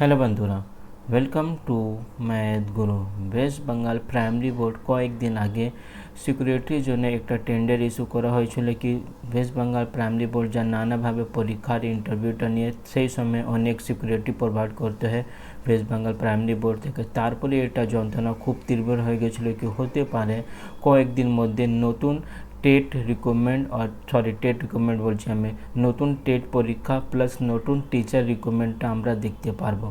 Hello বন্ধুরা welcome to math Guru West Bengal primary board কয়েকদিন আগে সিকিউরিটির জন্য একটা টেন্ডার ইস্যু করা হয়েছিল কি ওয়েস্ট বেঙ্গল প্রাইমারি বোর্ড যা নানাভাবে পরীক্ষার ইন্টারভিউটা নিয়ে সেই সময় অনেক সিকিউরিটি প্রোভাইড করতে হয় ওয়েস্ট বেঙ্গল প্রাইমারি বোর্ড থেকে। তারপরে এটা যন্ত্রণা খুব তীব্র হয়ে গেছিল কি হতে পারে। কয়েকদিন মধ্যে নতুন টেট আর সরি টেট রিক্রুটমেন্ট বলছি আমি। নতুন টেট পরীক্ষা প্লাস নতুন টিচার রিক্রুটমেন্টটা আমরা দেখতে পারব।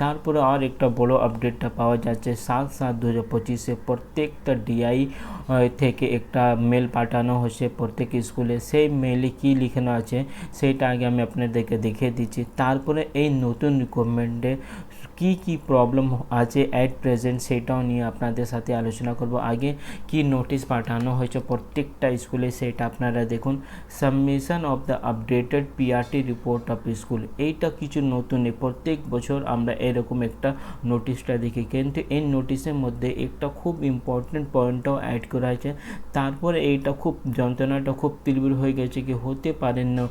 তারপরে আর একটা বড় আপডেটটা পাওয়া যাচ্ছে। সাত সাত দু হাজার পঁচিশে প্রত্যেকটা ডিআই থেকে একটা মেল পাঠানো হয়েছে প্রত্যেক স্কুলে সেই মেলে কী লিখানো আছে সেইটা আগে আমি আপনাদেরকে দেখিয়ে দিচ্ছি। তারপরে এই নতুন রিক্রুটমেন্টে কি কি প্রবলেম আছে অ্যাট প্রেজেন্ট সেটাও নিয়ে আপনাদের সাথে আলোচনা করব। আগে কি নোটিশ পাঠানো হয়েছে প্রত্যেকটা স্কুলে সেটা আপনারা দেখুন। Submission of the updated PRT report of school এইটা কিছু নতুন প্রত্যেক বছর আমরা এরকম একটা নোটিশটা দেখি। কিন্তু এই নোটিশের মধ্যে একটা খুব ইম্পর্টেন্ট পয়েন্টটাও অ্যাড করা হয়েছে। তারপরে এইটা খুব যন্ত্রণাটা খুব তীব্র হয়ে গেছে কি হতে পারেন না।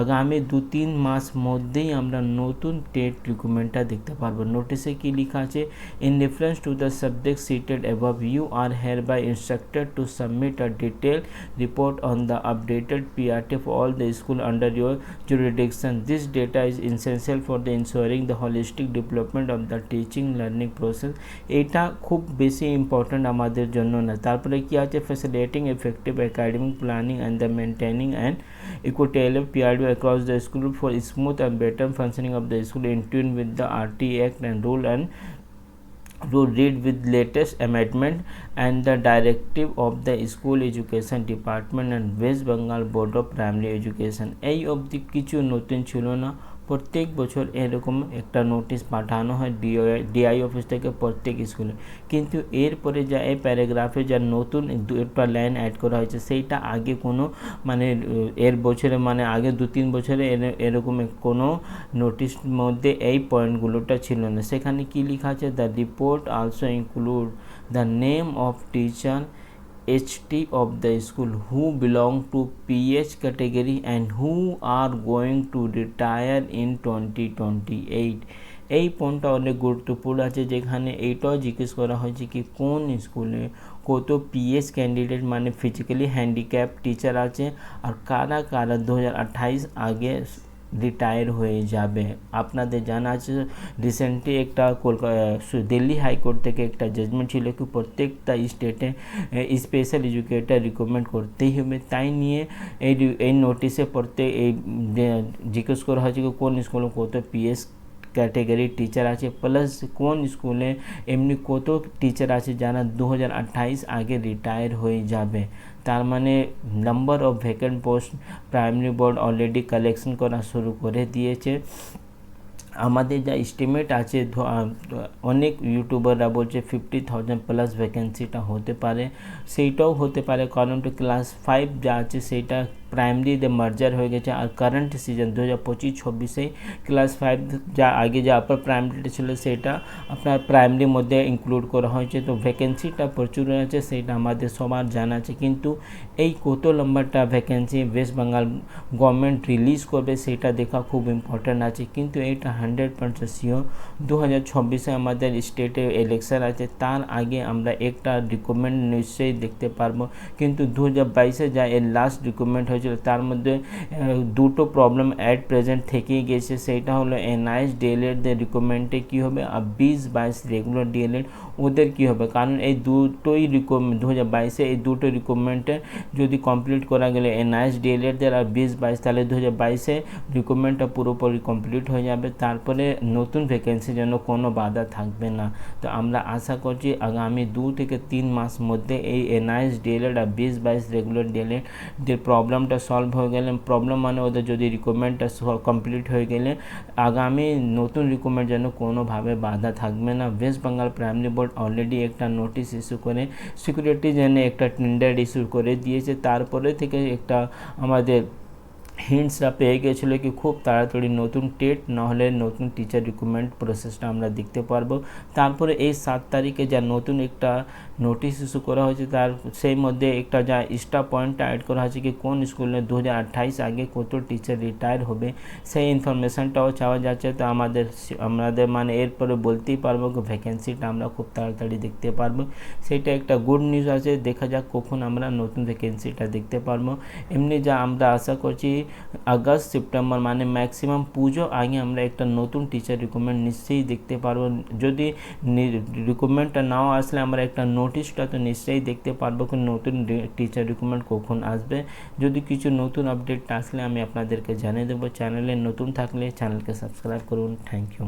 আগামী দু তিন মাস মধ্যেই আমরা নতুন টেট রিক্রুটমেন্টটা দেখতে পারব নোটিশে কি লেখা আছে in reference to the subject cited above you are hereby instructed to submit a detail report on the updated PRT for all the school under your jurisdiction. This data is essential for the ensuring the holistic development of the teaching learning process. এটা খুব বেশি important আমাদের জন্য না তারপরে কি আছে facilitating effective academic planning and the maintaining and equitable PRD across the school for smooth and better functioning of the school in tune with the RT Act and rule and to read with latest amendment and the directive of the school education department and west bengal board of primary education এই অবধি কিছু নতুন ছিল না প্রত্যেক বছর এরকম একটা নোটিশ পাঠানো হয় ডিআই ডিআই অফিস থেকে প্রত্যেক স্কুলে। কিন্তু এরপরে যা এই প্যারাগ্রাফে যা নতুন দু একটা লাইন অ্যাড করা হয়েছে, সেইটা আগে কোনো মানে এর বছরে মানে আগে দু তিন বছরে এরকম কোনো নোটিশ মধ্যে এই পয়েন্টগুলোটা ছিল না। সেখানে কী লেখা আছে? The report also include the name of teacher HT of the school who belong to PH category and who are going to retire in 2028 এই পয়েন্টটা অনেক গুরুত্বপূর্ণ আছে, যেখানে এইটাও জিজ্ঞেস করা হয়েছে কি কোন স্কুলে কত পিএস ক্যান্ডিডেট মানে ফিজিক্যালি হ্যান্ডিক্যাপ টিচার আছে, আর কারা কারা দু আগে রিটায়ার হয়ে যাবে। আপনাদের জানা আছে রিসেন্টলি একটা কলকাতা দিল্লি হাইকোর্ট থেকে একটা জাজমেন্ট ছিল কি প্রত্যেকটা স্টেটে স্পেশাল এডুকেটার রিকমেন্ড করতেই হবে। তাই নিয়ে এই এই নোটিশে প্রত্যেক, এই জিজ্ঞেস করা হয়েছে কোন স্কুলে কত পিএস ক্যাটেগরি টিচার আছে প্লাস কোন স্কুলে এমনি কত টিচার আছে যারা দু আগে রিটায়ার হয়ে যাবে? তার মানে number of vacant post primary board already collection করা শুরু করে দিয়েছে। আমাদের যা এস্টিমেট আছে অনেক ইউটিউবাররা বলছে ফিফটি থাউজেন্ড প্লাস ভ্যাকেন্সিটা হতে পারে। সেইটাও হতে পারে। কারণ ক্লাস ফাইভ যা আছে, সেইটা প্রাইমারিতে মার্জার হয়ে গেছে আর কারেন্ট সিজন দু হাজার পঁচিশ ছাব্বিশে ক্লাস ফাইভ যা আগে যা আপার প্রাইমারিটা ছিল সেটা আপনার প্রাইমারির মধ্যে ইনক্লুড করা হয়েছে তো ভ্যাকেন্সিটা প্রচুর আছে সেইটা আমাদের সবার জানা আছে কিন্তু এই কত লম্বাটা vacancy West Bengal government release করবে সেটা দেখা খুব ইম্পর্ট্যান্ট আছে কিন্তু এইটা হান্ড্রেড পার্সেন্ট শিওর দু হাজার ছাব্বিশে আমাদের স্টেটে ইলেকশন আছে তার আগে আমরা একটা রিকমেন্ড নিশ্চয়ই দেখতে পারব কিন্তু দু হাজার বাইশে যা এর লাস্ট রিকমেন্ড হয়েছিল। তার মধ্যে দুটো প্রবলেম অ্যাট প্রেজেন্ট থেকেই গেছে। সেইটা হলো এনআইএস ডিএলএডদের রিকমেন্ডে কী হবে আর বিশ বাইশ রেগুলার ডিএলএড ওদের কী হবে? কারণ এই দুটোই রিকমেন্ড দু হাজার বাইশে এই দুটো রিকমেন্ডে যদি কমপ্লিট করা গেলে এনআইএস ডিএলএডদের আর বিশ বাইশ তাহলে দু হাজার বাইশে রিকমেন্ডটা পুরোপুরি কমপ্লিট হয়ে যাবে। তারপরে নতুন ভ্যাকেন্সির জন্য কোনো বাধা থাকবে না। তো আমরা আশা করছি আগামী দু থেকে তিন মাস মধ্যে এই এনআইএস ডিএলএড আর বিশ বাইশ রেগুলার ডিএলএডদের প্রবলেমটা সলভ হয়ে গেলে প্রবলেম মানে ওদের যদি রিকোয়ারমেন্টটা কমপ্লিট হয়ে গেলে, আগামী নতুন রিকোয়ারমেন্ট যেন কোনোভাবে বাধা থাকবে না। West Bengal primary board already একটা নোটিশ ইস্যু করে সিকিউরিটি যেন একটা টেন্ডার ইস্যু করে দিয়েছে। তারপরে থেকে একটা আমাদের হিন্টসরা পেয়ে গেছিল কি খুব তাড়াতাড়ি নতুন টেট, নাহলে নতুন টিচার রিক্রুটমেন্ট প্রসেসটা আমরা দেখতে পারব। তারপরে এই সাত তারিখে যা নতুন একটা নোটিশ ইস্যু করা হয়েছে। তার সেই মধ্যে একটা যা স্টাফ পয়েন্টটা অ্যাড করা হয়েছে কি, কোন স্কুলে দু আগে কত টিচার রিটায়ার হবে, সেই ইনফরমেশনটাও চাওয়া যাচ্ছে। তো আমাদের আমাদের মানে এরপরে বলতেই পারব ভ্যাকেন্সিটা আমরা খুব তাড়াতাড়ি দেখতে পারব। সেটা একটা গুড নিউজ আছে, দেখা যাক কখন আমরা নতুন ভ্যাকেন্সিটা দেখতে পারব। এমনি যা আমরা আশা করছি, আগস্ট, সেপ্টেম্বর মানে ম্যাক্সিমাম পুজো আগে আমরা একটা নতুন টিচার রিক্রুটমেন্ট নিশ্চয়ই দেখতে পারব। যদি রিক্রুটমেন্টটা নাও আসলে আমরা একটা নোটিশটা তো নিশ্চয়ই দেখতে পারব কি নতুন টিচার রিক্রুটমেন্ট কখন আসবে। যদি কিছু নতুন আপডেট আসলে আমি আপনাদেরকে জানিয়ে দেবো। চ্যানেলে নতুন থাকলে চ্যানেলকে সাবস্ক্রাইব করুন। Thank you